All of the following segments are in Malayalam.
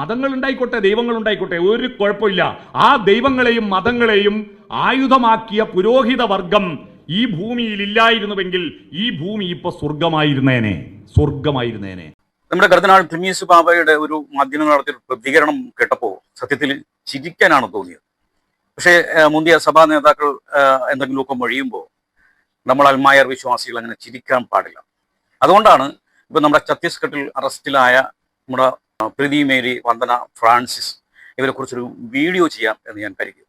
മതങ്ങൾ ഉണ്ടായിക്കോട്ടെ ദൈവങ്ങൾ ഉണ്ടായിക്കോട്ടെ ഒരു കുഴപ്പമില്ല. ആ ദൈവങ്ങളെയും മതങ്ങളെയും ആയുധമാക്കിയ പുരോഹിത വർഗം ഈ ഭൂമിയിൽ ഇല്ലായിരുന്നുവെങ്കിൽ ഈ ഭൂമി ഇപ്പൊ സ്വർഗമായിരുന്നേനെ സ്വർഗമായിരുന്നേനെ നമ്മുടെ കർദിനാൾ ക്രിമീസ് ബാബയുടെ ഒരു മാധ്യമങ്ങൾ നടത്തിയ പ്രതികരണം കേട്ടപ്പോൾ സത്യത്തിൽ ചിരിക്കാനാണ് തോന്നിയത്. പക്ഷേ മുന്തിയ സഭാ നേതാക്കൾ എന്തെങ്കിലുമൊക്കെ മൊഴിയുമ്പോൾ നമ്മൾ അൽമായർ വിശ്വാസികൾ അങ്ങനെ ചിരിക്കാൻ പാടില്ല. അതുകൊണ്ടാണ് ഇപ്പൊ നമ്മുടെ ഛത്തീസ്ഗഡിൽ അറസ്റ്റിലായ നമ്മുടെ പ്രീതി മേരി വന്ദന ഫ്രാൻസിസ് ഇവരെ കുറിച്ചൊരു വീഡിയോ ചെയ്യാം എന്ന് ഞാൻ കരുതി.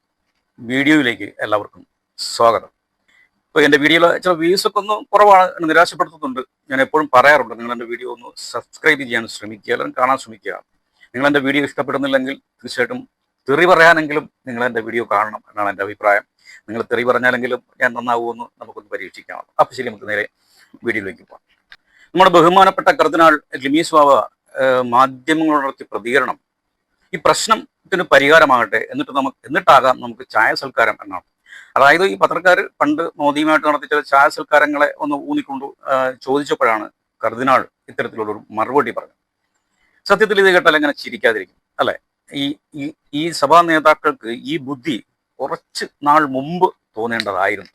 വീഡിയോയിലേക്ക് എല്ലാവർക്കും സ്വാഗതം. ഇപ്പോൾ എന്റെ വീഡിയോയിൽ ചില വ്യൂസ് ഒക്കെ ഒന്ന് കുറവാണ് എന്നെ നിരാശപ്പെടുത്തുന്നുണ്ട്. ഞാൻ എപ്പോഴും പറയാറുണ്ട് നിങ്ങൾ എന്റെ വീഡിയോ ഒന്ന് സബ്സ്ക്രൈബ് ചെയ്യാൻ ശ്രമിക്കുക അല്ലെങ്കിൽ കാണാൻ ശ്രമിക്കുക. നിങ്ങൾ എന്റെ വീഡിയോ ഇഷ്ടപ്പെടുന്നില്ലെങ്കിൽ തീർച്ചയായിട്ടും തെറി പറയാനെങ്കിലും നിങ്ങൾ എന്റെ വീഡിയോ കാണണം എന്നാണ് എന്റെ അഭിപ്രായം. നിങ്ങൾ തെറി പറഞ്ഞാലെങ്കിലും ഞാൻ നന്നാവുമെന്ന് നമുക്കൊന്ന് പരീക്ഷിക്കാം. അപ്പോൾ ശരി നമുക്ക് നേരെ വീഡിയോയിലേക്ക് പോകാം. നമ്മുടെ ബഹുമാനപ്പെട്ട കർദിനാൾ ലിമീസ് ബാബ മാധ്യമങ്ങളോട് നടത്തിയ പ്രതികരണം ഈ പ്രശ്നത്തിന് പരിഹാരമാകട്ടെ എന്നിട്ട് നമുക്ക് എന്നിട്ടാകാം നമുക്ക് ചായ സൽക്കാരം എന്നാണ്. അതായത് ഈ പത്രക്കാർ പണ്ട് മോദിയുമായിട്ട് നടത്തിയ ചില ചായ സൽക്കാരങ്ങളെ ഒന്ന് ഊന്നിക്കൊണ്ട് ചോദിച്ചപ്പോഴാണ് കർദിനാൾ ഇത്തരത്തിലുള്ളൊരു മറുപടി പറഞ്ഞത്. സത്യത്തിൽ ഇത് കേട്ടാൽ എങ്ങനെ ചിരിക്കാതിരിക്കും അല്ലെ? ഈ ഈ സഭാ നേതാക്കൾക്ക് ഈ ബുദ്ധി കുറച്ച് നാൾ മുമ്പ് തോന്നേണ്ടതായിരുന്നു.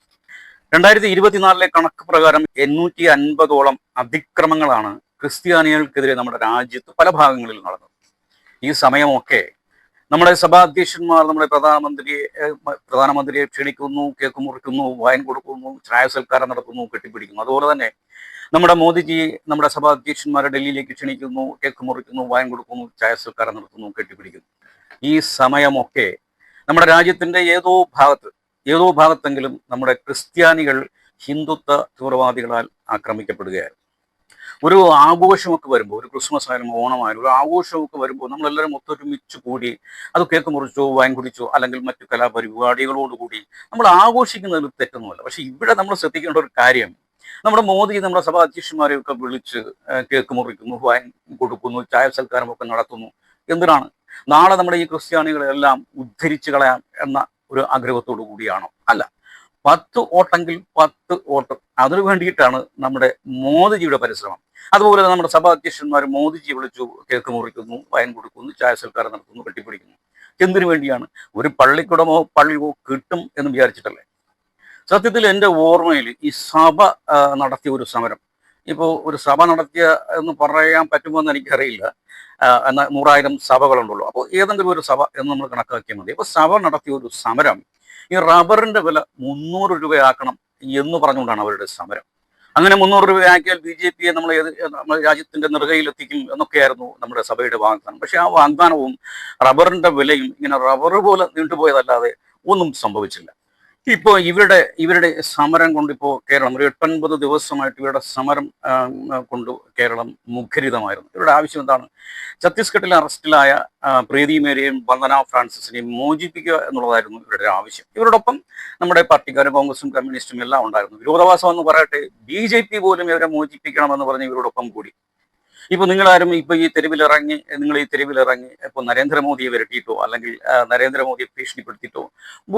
രണ്ടായിരത്തി ഇരുപത്തിനാലിലെ കണക്ക് പ്രകാരം എണ്ണൂറ്റി അൻപതോളം അതിക്രമങ്ങളാണ് ക്രിസ്ത്യാനികൾക്കെതിരെ നമ്മുടെ രാജ്യത്ത് പല ഭാഗങ്ങളിൽ നടന്നു. ഈ സമയമൊക്കെ നമ്മുടെ സഭാധ്യക്ഷന്മാർ നമ്മുടെ പ്രധാനമന്ത്രിയെ പ്രധാനമന്ത്രിയെ ക്ഷണിക്കുന്നു കേക്ക് മുറിക്കുന്നു വയൻ കൊടുക്കുന്നു ചായ സൽക്കാരം നടത്തുന്നു കെട്ടിപ്പിടിക്കുന്നു. അതുപോലെ തന്നെ നമ്മുടെ മോദിജി നമ്മുടെ സഭാധ്യക്ഷന്മാരെ ഡൽഹിയിലേക്ക് ക്ഷണിക്കുന്നു കേക്ക് മുറിക്കുന്നു വയൻ കൊടുക്കുന്നു ചായ സൽക്കാരം നടത്തുന്നു കെട്ടിപ്പിടിക്കുന്നു. ഈ സമയമൊക്കെ നമ്മുടെ രാജ്യത്തിന്റെ ഏതോ ഭാഗത്ത് ഏതോ ഭാഗത്തെങ്കിലും നമ്മുടെ ക്രിസ്ത്യാനികൾ ഹിന്ദുത്വ തീവ്രവാദികളാൽ ആക്രമിക്കപ്പെടുകയായിരുന്നു. ഒരു ആഘോഷമൊക്കെ വരുമ്പോൾ ഒരു ക്രിസ്മസ് ആയാലും ഓണമായാലും ഒരു ആഘോഷമൊക്കെ വരുമ്പോൾ നമ്മളെല്ലാവരും ഒത്തൊരുമിച്ച് കൂടി അത് കേക്ക് മുറിച്ചോ വൈൻ കുടിച്ചോ അല്ലെങ്കിൽ മറ്റു കലാപരിപാടികളോടുകൂടി നമ്മൾ ആഘോഷിക്കുന്നതിൽ തെറ്റൊന്നുമല്ല. പക്ഷെ ഇവിടെ നമ്മൾ ശ്രദ്ധിക്കേണ്ട ഒരു കാര്യം നമ്മുടെ മോദി നമ്മുടെ സഭാ അധ്യക്ഷന്മാരെയൊക്കെ വിളിച്ച് കേക്ക് മുറിക്കുന്നു വൈൻ കൊടുക്കുന്നു ചായ സൽക്കാരമൊക്കെ നടത്തുന്നു എന്തിനാണ് നാളെ നമ്മുടെ ഈ ക്രിസ്ത്യാനികളെല്ലാം ഉദ്ധരിച്ചു കളയാം എന്ന ഒരു ആഗ്രഹത്തോടു കൂടിയാണോ അല്ല. പത്ത് വോട്ടെങ്കിൽ പത്ത് വോട്ട്. അതിനു വേണ്ടിയിട്ടാണ് നമ്മുടെ മോദിജിയുടെ പരിശ്രമം. അതുപോലെ നമ്മുടെ സഭാ അധ്യക്ഷന്മാർ മോദിജി വിളിച്ചു കേക്ക് മുറിക്കുന്നു വയൻ കൊടുക്കുന്നു ചായ സൽക്കാരം നടത്തുന്നു കെട്ടിപ്പിടിക്കുന്നു. എന്തിനു വേണ്ടിയാണ്? ഒരു പള്ളിക്കുടമോ പള്ളിയോ കിട്ടും എന്ന് വിചാരിച്ചിട്ടല്ലേ? സത്യത്തിൽ എന്റെ ഓർമ്മയിൽ ഈ സഭ നടത്തിയ ഒരു സമരം. ഇപ്പോൾ ഒരു സഭ നടത്തിയ എന്ന് പറയാൻ പറ്റുമോ എന്ന് എനിക്കറിയില്ല എന്നാൽ നൂറായിരം സഭകളുണ്ടല്ലോ. അപ്പോൾ ഏതെങ്കിലും ഒരു സഭ എന്ന് നമ്മൾ കണക്കാക്കിയാൽ മതി. അപ്പോൾ സഭ നടത്തിയ ഒരു സമരം ഈ റബ്ബറിന്റെ വില മുന്നൂറ് രൂപയാക്കണം എന്ന് പറഞ്ഞുകൊണ്ടാണ് അവരുടെ സമരം. അങ്ങനെ മുന്നൂറ് രൂപയാക്കിയാൽ ബി ജെ പിയെ നമ്മൾ ഏത് നമ്മുടെ രാജ്യത്തിന്റെ നെറുകയിലെത്തിക്കും എന്നൊക്കെയായിരുന്നു നമ്മുടെ സഭയുടെ വാഗ്ദാനം. പക്ഷെ ആ വാഗ്ദാനവും റബ്ബറിന്റെ വിലയും ഇങ്ങനെ റബ്ബർ പോലെ നീണ്ടുപോയതല്ലാതെ ഒന്നും സംഭവിച്ചില്ല. ഇപ്പോൾ ഇവരുടെ ഇവരുടെ സമരം കൊണ്ടിപ്പോൾ കേരളം ഒരു എട്ടൊൻപത് ദിവസമായിട്ട് ഇവരുടെ സമരം കൊണ്ട് കേരളം മുഖരിതമായിരുന്നു. ഇവരുടെ ആവശ്യം എന്താണ്? ഛത്തീസ്ഗഡിൽ അറസ്റ്റിലായ പ്രീതി മേരിയെയും വന്ദന ഫ്രാൻസിസിനെയും മോചിപ്പിക്കുക എന്നുള്ളതായിരുന്നു ഇവരുടെ ആവശ്യം. ഇവരോടൊപ്പം നമ്മുടെ പാർട്ടിക്കാരും കോൺഗ്രസും കമ്മ്യൂണിസ്റ്റും എല്ലാം ഉണ്ടായിരുന്നു. വിരോധവാസം എന്ന് പറയട്ടെ ബി പോലും ഇവരെ മോചിപ്പിക്കണമെന്ന് പറഞ്ഞ് ഇവരോടൊപ്പം കൂടി. ഇപ്പൊ നിങ്ങളാരും ഇപ്പൊ ഈ തെരുവിലിറങ്ങി നിങ്ങൾ ഈ തെരുവിലിറങ്ങി ഇപ്പൊ നരേന്ദ്രമോദിയെ വിരട്ടിയിട്ടോ അല്ലെങ്കിൽ നരേന്ദ്രമോദിയെ ഭീഷണിപ്പെടുത്തിയിട്ടോ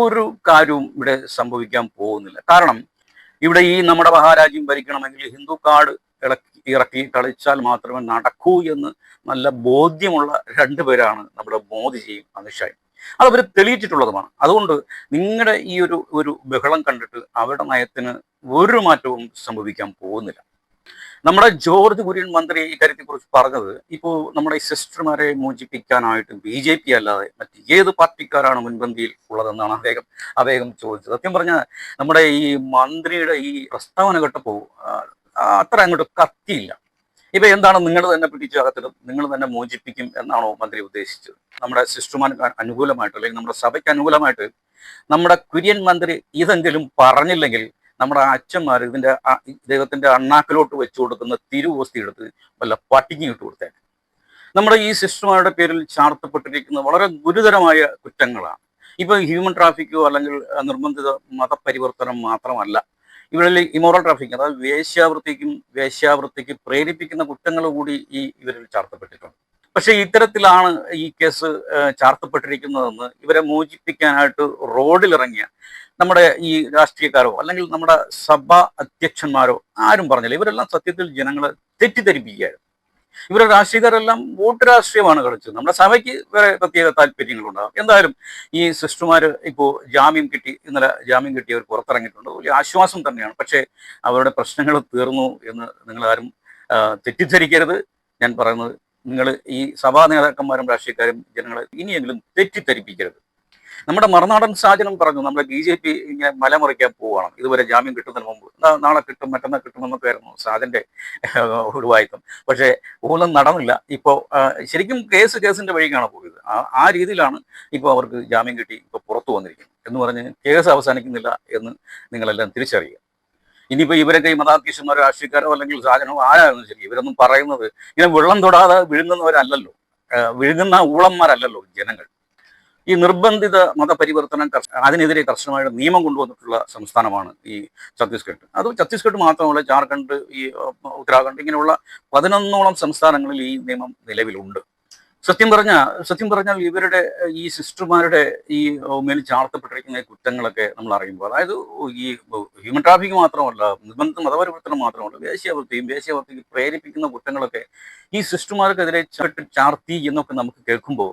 ഒരു കാര്യവും ഇവിടെ സംഭവിക്കാൻ പോകുന്നില്ല. കാരണം ഇവിടെ ഈ നമ്മുടെ മഹാരാജ്യം ഭരിക്കണമെങ്കിൽ ഹിന്ദു കാർഡ് ഇളക്കി ഇറക്കി കളിച്ചാൽ മാത്രമേ നടക്കൂ എന്ന് നല്ല ബോധ്യമുള്ള രണ്ടുപേരാണ് നമ്മുടെ മോദിജിയും അമിത്ഷായും. അത് അവർ തെളിയിച്ചിട്ടുള്ളതുമാണ്. അതുകൊണ്ട് നിങ്ങളുടെ ഈ ഒരു ഒരു ബഹളം കണ്ടിട്ട് അവരുടെ നയത്തിന് ഒരു മാറ്റവും സംഭവിക്കാൻ പോകുന്നില്ല. നമ്മുടെ ജോർജ് കുര്യൻ മന്ത്രി ഇക്കാര്യത്തെ കുറിച്ച് പറഞ്ഞത് ഇപ്പോൾ നമ്മുടെ സിസ്റ്റർമാരെ മോചിപ്പിക്കാനായിട്ട് ബി ജെ പി അല്ലാതെ മറ്റ് ഏത് പാർട്ടിക്കാരാണ് മുൻപന്തിയിൽ ഉള്ളതെന്നാണ് അദ്ദേഹം അദ്ദേഹം ചോദിച്ചത്. സത്യം പറഞ്ഞാൽ നമ്മുടെ ഈ മന്ത്രിയുടെ ഈ പ്രസ്താവന കേട്ടപ്പോൾ അത്ര അങ്ങോട്ട് കത്തിയില്ല. ഇപ്പൊ എന്താണ് നിങ്ങൾ തന്നെ പിടിച്ചു അകത്തിടും? നിങ്ങൾ തന്നെ മോചിപ്പിക്കും എന്നാണോ മന്ത്രി ഉദ്ദേശിച്ചത്? നമ്മുടെ സിസ്റ്റർമാർക്ക് അനുകൂലമായിട്ട് അല്ലെങ്കിൽ നമ്മുടെ സഭയ്ക്ക് അനുകൂലമായിട്ട് നമ്മുടെ കുര്യൻ മന്ത്രി ഇതെങ്കിലും പറഞ്ഞില്ലെങ്കിൽ നമ്മുടെ അച്ഛന്മാർ ഇതിന്റെ ദൈവത്തിന്റെ അണ്ണാക്കിലോട്ട് വെച്ചു കൊടുക്കുന്ന തിരുവോസ്തി എടുത്ത് വല്ല പട്ടിങ്ങി ഇട്ട് കൊടുത്തേക്ക് നമ്മുടെ ഈ സിസ്റ്റർമാരുടെ പേരിൽ ചാർത്തപ്പെട്ടിരിക്കുന്ന വളരെ ഗുരുതരമായ കുറ്റങ്ങളാണ്. ഇപ്പൊ ഹ്യൂമൻ ട്രാഫിക്കോ അല്ലെങ്കിൽ നിർബന്ധിത മതപരിവർത്തനം മാത്രമല്ല ഇവരിൽ ഇമോറൽ ട്രാഫിക് അതായത് വേശ്യാവൃത്തിക്കും വേശ്യാവൃത്തിക്ക് പ്രേരിപ്പിക്കുന്ന കുറ്റങ്ങൾ കൂടി ഈ ഇവരിൽ ചാർത്തപ്പെട്ടിട്ടുണ്ട്. പക്ഷെ ഇത്തരത്തിലാണ് ഈ കേസ് ചാർത്തപ്പെട്ടിരിക്കുന്നതെന്ന് ഇവരെ മോചിപ്പിക്കാനായിട്ട് റോഡിലിറങ്ങിയ നമ്മുടെ ഈ രാഷ്ട്രീയക്കാരോ അല്ലെങ്കിൽ നമ്മുടെ സഭാ അധ്യക്ഷന്മാരോ ആരും പറഞ്ഞില്ല. ഇവരെല്ലാം സത്യത്തിൽ ജനങ്ങളെ തെറ്റിദ്ധരിപ്പിക്കുകയായിരുന്നു. ഇവരുടെ രാഷ്ട്രീയക്കാരെല്ലാം വോട്ട് രാഷ്ട്രീയമാണ് കളിച്ചത്. നമ്മുടെ സഭയ്ക്ക് വേറെ പ്രത്യേക താല്പര്യങ്ങളുണ്ടാകും എന്തായാലും ഈ സിസ്റ്റർമാർ ഇപ്പോൾ ജാമ്യം കിട്ടി ഇന്നലെ ജാമ്യം കിട്ടി അവർ പുറത്തിറങ്ങിയിട്ടുണ്ട്. വലിയ ആശ്വാസം തന്നെയാണ്. പക്ഷേ അവരുടെ പ്രശ്നങ്ങൾ തീർന്നു എന്ന് നിങ്ങളാരും തെറ്റിദ്ധരിക്കരുത്. ഞാൻ പറയുന്നത് നിങ്ങൾ ഈ സഭാ നേതാക്കന്മാരും രാഷ്ട്രീയക്കാരും ജനങ്ങളെ ഇനിയെങ്കിലും തെറ്റിദ്ധരിപ്പിക്കരുത്. നമ്മുടെ മറുനാടൻ സാജനം പറഞ്ഞു നമ്മുടെ ബി ജെ പി ഇങ്ങനെ മലമുറിക്കാൻ പോവുകയാണ്. ഇതുവരെ ജാമ്യം കിട്ടുന്നതിന് മുമ്പ്. നാളെ കിട്ടും മറ്റന്നാൾ കിട്ടും എന്നൊക്കെ ആയിരുന്നു സാജന്റെ ഒരു പക്ഷേ ഒന്നും നടന്നില്ല. ഇപ്പോൾ ശരിക്കും കേസ് കേസിന്റെ വഴിക്കാണ് പോയത്. ആ രീതിയിലാണ് ഇപ്പോൾ അവർക്ക് ജാമ്യം കിട്ടി ഇപ്പോൾ പുറത്തു വന്നിരിക്കുന്നത്. എന്ന് പറഞ്ഞ് കേസ് അവസാനിക്കുന്നില്ല എന്ന് നിങ്ങളെല്ലാം തിരിച്ചറിയുക. ഇനിയിപ്പോൾ ഇവരൊക്കെ ഈ മതാധ്യക്ഷന്മാരോ രാഷ്ട്രീയക്കാരോ അല്ലെങ്കിൽ സാധനമോ ആരായിരുന്നു ശരി ഇവരൊന്നും പറയുന്നത് ഇങ്ങനെ വെള്ളം തൊടാതെ വിഴുങ്ങുന്നവരല്ലല്ലോ. വിഴുങ്ങുന്ന ഊളന്മാരല്ലല്ലോ ജനങ്ങൾ. ഈ നിർബന്ധിത മതപരിവർത്തനം അതിനെതിരെ കർശനമായ നിയമം കൊണ്ടുവന്നിട്ടുള്ള സംസ്ഥാനമാണ് ഈ ഛത്തീസ്ഗഡ്. അത് ഛത്തീസ്ഗഡ് മാത്രമല്ല ജാർഖണ്ഡ് ഈ ഉത്തരാഖണ്ഡ് ഇങ്ങനെയുള്ള പതിനൊന്നോളം സംസ്ഥാനങ്ങളിൽ ഈ നിയമം നിലവിലുണ്ട്. സത്യം പറഞ്ഞാൽ സത്യം പറഞ്ഞാൽ ഇവരുടെ ഈ സിസ്റ്റർമാരുടെ ഈ മേൽ ചാർത്തപ്പെട്ടിരിക്കുന്ന കുറ്റങ്ങളൊക്കെ നമ്മൾ അറിയുമ്പോൾ അതായത് ഈ ഹ്യൂമൻ ട്രാഫിക് മാത്രമല്ല നിർബന്ധ മതപരിവർത്തനം മാത്രമല്ല വേശ്യാവൃത്തിയും വേശ്യാവൃത്തിക്ക് പ്രേരിപ്പിക്കുന്ന കുറ്റങ്ങളൊക്കെ ഈ സിസ്റ്റർമാർക്കെതിരെ ചാർത്തി എന്നൊക്കെ നമുക്ക് കേൾക്കുമ്പോൾ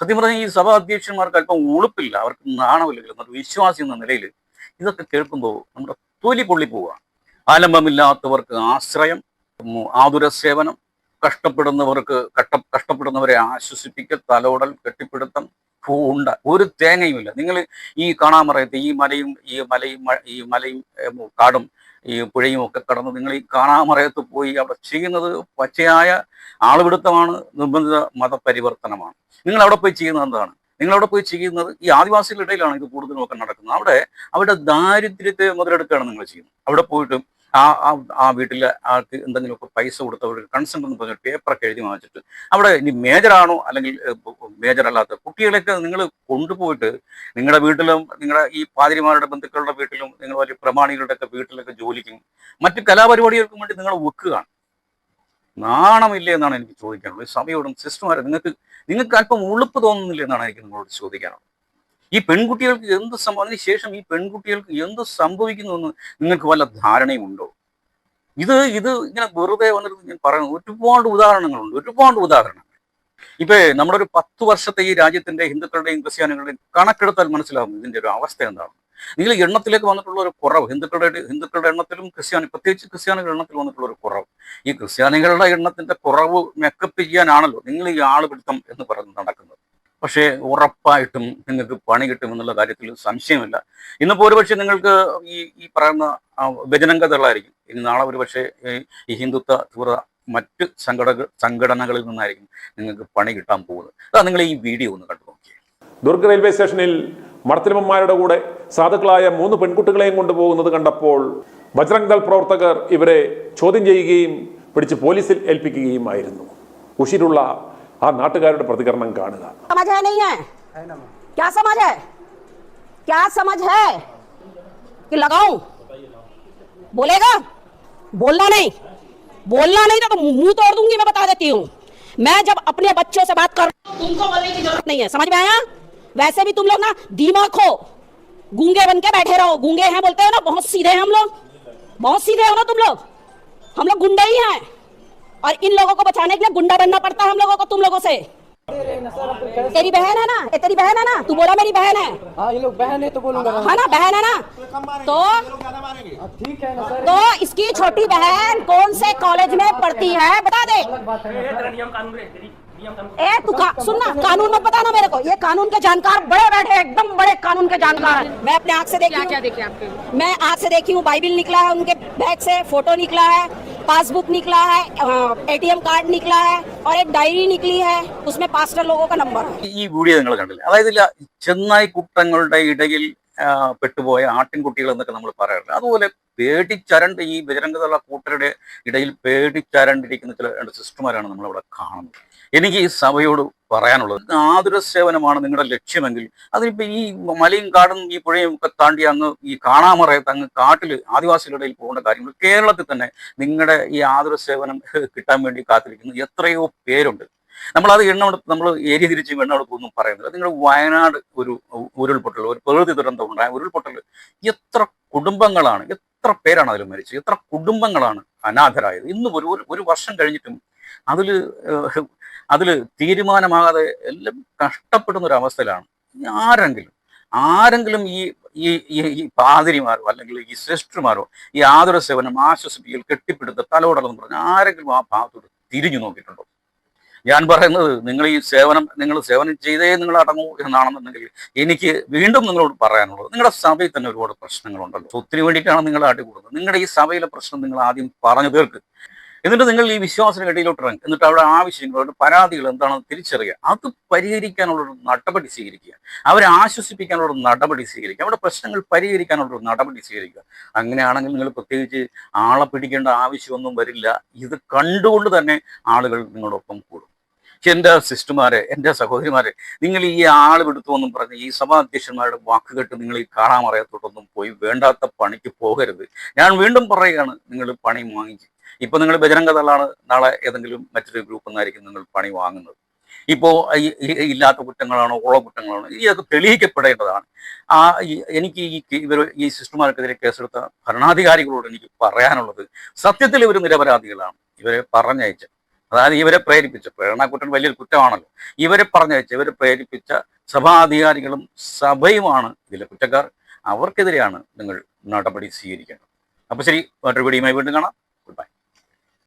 സത്യം പറഞ്ഞാൽ ഈ സഭാ അധ്യക്ഷന്മാർക്ക് അല്പം ഉളുപ്പില്ല അവർക്ക് നാണമില്ലെങ്കിൽ എന്നൊരു വിശ്വാസി എന്ന നിലയിൽ ഇതൊക്കെ കേൾക്കുമ്പോൾ നമ്മുടെ തൊലി പൊള്ളി പോവുക ആലംബമില്ലാത്തവർക്ക് ആശ്രയം ആതുര സേവനം കഷ്ടപ്പെടുന്നവർക്ക് കഷ്ട കഷ്ടപ്പെടുന്നവരെ ആശ്വസിപ്പിക്ക തലോടൽ കെട്ടിപ്പിടുത്തം പൂണ്ട ഒരു തേങ്ങയുമില്ല നിങ്ങൾ ഈ കാണാമറയത്ത് ഈ മലയും ഈ മലയും ഈ മലയും കാടും ഈ പുഴയും ഒക്കെ കടന്ന് നിങ്ങൾ ഈ കാണാമറയത്ത് പോയി. അവിടെ ചെയ്യുന്നത് പച്ചയായ ആളുപിടുത്തമാണ് നിർബന്ധിത മതപരിവർത്തനമാണ്. നിങ്ങൾ അവിടെ പോയി ചെയ്യുന്നത് എന്താണ്? നിങ്ങൾ അവിടെ പോയി ചെയ്യുന്നത് ഈ ആദിവാസികളുടെ ഇടയിലാണ് ഇത് കൂടുതലും ഒക്കെ നടക്കുന്നത്. അവിടെ അവരുടെ ദാരിദ്ര്യത്തെ മുതലെടുക്കുകയാണ് നിങ്ങൾ ചെയ്യുന്നത്. അവിടെ പോയിട്ട് ആ ആ ആ വീട്ടിലെ ആൾക്ക് എന്തെങ്കിലുമൊക്കെ പൈസ കൊടുത്ത അവർക്ക് കൺസെന്റ് എന്ന് പറഞ്ഞ പേപ്പറൊക്കെ എഴുതി വാങ്ങിച്ചിട്ട് അവിടെ ഇനി മേജറാണോ അല്ലെങ്കിൽ മേജർ അല്ലാത്ത കുട്ടികളെയൊക്കെ നിങ്ങൾ കൊണ്ടുപോയിട്ട് നിങ്ങളുടെ വീട്ടിലും നിങ്ങളുടെ ഈ പാതിരിമാരുടെ ബന്ധുക്കളുടെ വീട്ടിലും നിങ്ങൾ വലിയ പ്രമാണികളുടെ ഒക്കെ വീട്ടിലൊക്കെ ജോലിക്കും മറ്റ് കലാപരിപാടികൾക്കും വേണ്ടി നിങ്ങൾ വെക്കുകയാണ്. നാണമില്ലേ എന്നാണ് എനിക്ക് ചോദിക്കാനുള്ളത്. സഭയോടും സിസ്റ്റർമാരെ നിങ്ങൾക്ക് നിങ്ങൾക്ക് അല്പം ഉളുപ്പ് തോന്നുന്നില്ല എന്നാണ് എനിക്ക് നിങ്ങളോട് ചോദിക്കാനുള്ളത്. ഈ പെൺകുട്ടികൾക്ക് എന്ത് സംഭവം? അതിനുശേഷം ഈ പെൺകുട്ടികൾക്ക് എന്ത് സംഭവിക്കുന്നു എന്ന് നിങ്ങൾക്ക് വല്ല ധാരണയുണ്ടോ ഇത് ഇത് ഇങ്ങനെ വെറുതെ വന്നിട്ട് ഞാൻ പറയുന്നു. ഒരുപാട് ഉദാഹരണങ്ങളുണ്ട്. ഒരുപാട് ഉദാഹരണങ്ങൾ. ഇപ്പൊ നമ്മുടെ ഒരു പത്ത് വർഷത്തെ ഈ രാജ്യത്തിന്റെ ഹിന്ദുക്കളുടെയും ക്രിസ്ത്യാനികളുടെയും കണക്കെടുത്താൽ മനസ്സിലാവും ഇതിന്റെ ഒരു അവസ്ഥ എന്താണ്. നിങ്ങൾ എണ്ണത്തിലേക്ക് വന്നിട്ടുള്ള ഒരു കുറവ് ഹിന്ദുക്കളുടെ ഹിന്ദുക്കളുടെ എണ്ണത്തിലും ക്രിസ്ത്യാനി പ്രത്യേകിച്ച് ക്രിസ്ത്യാനികളുടെ എണ്ണത്തിൽ വന്നിട്ടുള്ള ഒരു കുറവ്. ഈ ക്രിസ്ത്യാനികളുടെ എണ്ണത്തിന്റെ കുറവ് മെക്കപ്പ് ചെയ്യാനാണല്ലോ നിങ്ങൾ ഈ ആളുപിടുത്തം എന്ന് പറഞ്ഞ് നടക്കുന്നത്. പക്ഷേ ഉറപ്പായിട്ടും നിങ്ങൾക്ക് പണി കിട്ടും എന്നുള്ള കാര്യത്തിൽ സംശയമില്ല. ഇന്നിപ്പോൾ ഒരുപക്ഷെ നിങ്ങൾക്ക് ഈ ഈ പറയുന്ന വ്യജനം കഥകളായിരിക്കും ഇനി നാളെ ഒരുപക്ഷെ ഈ- ഹിന്ദുത്വ തീവ്ര മറ്റ് സംഘടക സംഘടനകളിൽ നിന്നായിരിക്കും നിങ്ങൾക്ക് പണി കിട്ടാൻ പോകുന്നത്. അതാ നിങ്ങൾ ഈ വീഡിയോ ഒന്ന് കണ്ടു നോക്കിയേ. ദുർഗ് റെയിൽവേ സ്റ്റേഷനിൽ മടത്തിലമ്മമാരുടെ കൂടെ സാധുക്കളായ മൂന്ന് പെൺകുട്ടികളെയും കൊണ്ടുപോകുന്നത് കണ്ടപ്പോൾ ബജ്രംഗ് ദൾ പ്രവർത്തകർ ഇവരെ ചോദ്യം ചെയ്യുകയും പിടിച്ച് പോലീസിൽ ഏൽപ്പിക്കുകയുമായിരുന്നു. ഉഷിരുള്ള ആ നാട്ടുകാരുടെ പ്രതികരണം കാണുക समझ है नहीं है क्या समझ है क्या समझ है कि लगाऊं बोलेगा बोलना नहीं बोलना नहीं ना तो मुंह तोड़ दूंगी मैं बता देती हूँ मैं जब अपने बच्चों से बात कर तुमको बोलने की जरूरत नहीं है समझ में आया वैसे भी तुम लोग ना दिमाग हो गूंगे बन के बैठे रहो गूंगे हैं बोलते हो ना बहुत सीधे हैं हम लोग बहुत सीधे हो ना तुम लोग हम लोग गुंडे ही हैं और इन लोगों को बचाने के लिए गुंडा बनना पड़ता है हम लोगों को तुम लोगों से। तेरी बहन है ना? ये तेरी बहन है ना? तू बोला मेरी बहन है। हाँ ये लोग बहन है तो बोलूँगा ना है ना बहन है ना? तो हाँ, ठीक है ना सर। तो इसकी छोटी बहन कौन से कॉलेज में पढ़ती है? बता दे। है ए तू का, सुन ना कानून मत बताना मेरे को। ये कानून के जानकार बड़े बैठे एकदम बड़े कानून के जानकार हैं। मैं अपने आँख से देखी क्या क्या हूँ देखे आपके मैं आँख से देखी हूँ। बाइबिल निकला है उनके बैग से फ़ोटो निकला है। पासबुक निकला है एटीएम कार्ड निकला है और एक डायरी निकली है उसमें पास्टर लोगों का नंबर है ഈ വീഡിയോ നിങ്ങൾ കണ്ടില്ല അതായത് ഇല്ല ചെന്നായി കൂട്ടങ്ങളുടെ ഇടയിൽ ആ, പെട്ടുപോയ ആട്ടിൻകുട്ടികൾ എന്നൊക്കെ നമ്മൾ പറയാറില്ല അതുപോലെ പേടിച്ചരണ്ട് ഈ ബജരംഗതള്ള കൂട്ടരുടെ ഇടയിൽ പേടിച്ചരണ്ടിരിക്കുന്ന ചില രണ്ട് സിസ്റ്റർമാരാണ് നമ്മളവിടെ കാണുന്നത് എനിക്ക് ഈ സഭയോട് പറയാനുള്ളത് ആതുര സേവനമാണ് നിങ്ങളുടെ ലക്ഷ്യമെങ്കിൽ അതിനിപ്പോ ഈ മലയും കാടും ഈ പുഴയും ഒക്കെ താണ്ടി അങ്ങ് ഈ കാണാമറയത്ത് അങ്ങ് കാട്ടിൽ ആദിവാസികളുടെ ഇടയിൽ പോകേണ്ട കാര്യങ്ങൾ കേരളത്തിൽ തന്നെ നിങ്ങളുടെ ഈ ആതുര സേവനം കിട്ടാൻ വേണ്ടി കാത്തിരിക്കുന്നു. എത്രയോ പേരുണ്ട്. നമ്മളത് എണ്ണമെടുത്ത് നമ്മൾ ഏരിയ തിരിച്ച് എണ്ണോട് ഒന്നും പറയുന്നില്ല നിങ്ങൾ വയനാട് ഒരു ഉരുൾപൊട്ടൽ ഒരു പ്രകൃതി ദുരന്തം ഉണ്ടായ ഉരുൾപൊട്ടൽ എത്ര കുടുംബങ്ങളാണ് എത്ര പേരാണ് അതിൽ മരിച്ചത്? എത്ര കുടുംബങ്ങളാണ് അനാഥരായത്? ഇന്ന് ഒരു- ഒരു വർഷം കഴിഞ്ഞിട്ടും അതിൽ അതിൽ തീരുമാനമാകാതെ എല്ലാം കഷ്ടപ്പെടുന്ന ഒരു അവസ്ഥയിലാണ് ആരെങ്കിലും ആരെങ്കിലും ഈ ഈ ഈ പാതിരിമാരോ അല്ലെങ്കിൽ ഈ സിസ്റ്റർമാരോ ഈ ആതുര സേവനം ആശ്വസിപ്പിക്കൽ കെട്ടിപ്പിടുത്ത തലോടലെന്ന് പറഞ്ഞ ആരെങ്കിലും ആ ഭാഗത്തോട് തിരിഞ്ഞു നോക്കിയിട്ടുണ്ടോ? ഞാൻ പറയുന്നത് നിങ്ങൾ ഈ സേവനം നിങ്ങൾ സേവനം ചെയ്തേ നിങ്ങൾ അടങ്ങൂ എന്നാണെന്നുണ്ടെങ്കിൽ എനിക്ക് വീണ്ടും നിങ്ങളോട് പറയാനുള്ളത് നിങ്ങളുടെ സഭയിൽ തന്നെ ഒരുപാട് പ്രശ്നങ്ങളുണ്ടല്ലോ. ഒത്തിരി വേണ്ടിയിട്ടാണ് നിങ്ങൾ കൊടുക്കുന്നത് നിങ്ങളുടെ ഈ സഭയിലെ പ്രശ്നം നിങ്ങൾ ആദ്യം പറഞ്ഞു തീർക്ക്. എന്നിട്ട് നിങ്ങൾ ഈ വിശ്വാസത്തിന് ഇടയിലോട്ട് ഇറങ്ങി. എന്നിട്ട് അവിടെ ആവശ്യങ്ങളോട് പരാതികൾ എന്താണെന്ന് തിരിച്ചറിയുക. അത് പരിഹരിക്കാനുള്ള ഒരു നടപടി സ്വീകരിക്കുക. അവരെ ആശ്വസിപ്പിക്കാനുള്ള ഒരു നടപടി സ്വീകരിക്കുക. അവിടെ പ്രശ്നങ്ങൾ പരിഹരിക്കാനുള്ള ഒരു നടപടി സ്വീകരിക്കുക. അങ്ങനെയാണെങ്കിൽ നിങ്ങൾ പ്രത്യേകിച്ച് ആളെ പിടിക്കേണ്ട ആവശ്യമൊന്നും വരില്ല. ഇത് കണ്ടുകൊണ്ട് തന്നെ ആളുകൾ നിങ്ങളോടൊപ്പം കൂടും. എന്റെ സിസ്റ്റർമാരെ എന്റെ സഹോദരിമാരെ നിങ്ങൾ ഈ ആൾ വിടുത്തുവെന്നും പറഞ്ഞ് ഈ സഭാ അധ്യക്ഷന്മാരുടെ വാക്ക് കേട്ട് നിങ്ങൾ ഈ കാണാമറിയാത്തോട്ടൊന്നും പോയി വേണ്ടാത്ത പണിക്ക് പോകരുത്. ഞാൻ വീണ്ടും പറയുകയാണ് നിങ്ങൾ പണി വാങ്ങിക്കും. ഇപ്പൊ നിങ്ങൾ ബജരംഗ ദളാണ് നാളെ ഏതെങ്കിലും മറ്റൊരു ഗ്രൂപ്പ് നിന്നായിരിക്കും നിങ്ങൾ പണി വാങ്ങുന്നത്. ഇപ്പോ ഈ ഈ ഇല്ലാത്ത കുറ്റങ്ങളാണോ ഉള്ള കുറ്റങ്ങളാണോ ഇതൊക്കെ തെളിയിക്കപ്പെടേണ്ടതാണ്. ആ എനിക്ക് ഈ ഇവർ ഈ സിസ്റ്റർമാർക്കെതിരെ കേസെടുത്ത ഭരണാധികാരികളോട് എനിക്ക് പറയാനുള്ളത് സത്യത്തിൽ ഇവർ നിരപരാധികളാണ്. ഇവരെ പറഞ്ഞയച്ച അതായത് ഇവരെ പ്രേരിപ്പിച്ച പ്രേരണാക്കുറ്റം വലിയൊരു കുറ്റമാണല്ലോ. ഇവരെ പറഞ്ഞയച്ച ഇവരെ പ്രേരിപ്പിച്ച സഭാധികാരികളും സഭയുമാണ് ഇതിലെ കുറ്റക്കാർ. അവർക്കെതിരെയാണ് നിങ്ങൾ നടപടി സ്വീകരിക്കേണ്ടത്. അപ്പോൾ ശരി മറ്റൊരു വീഡിയോയുമായി വീണ്ടും കാണാം.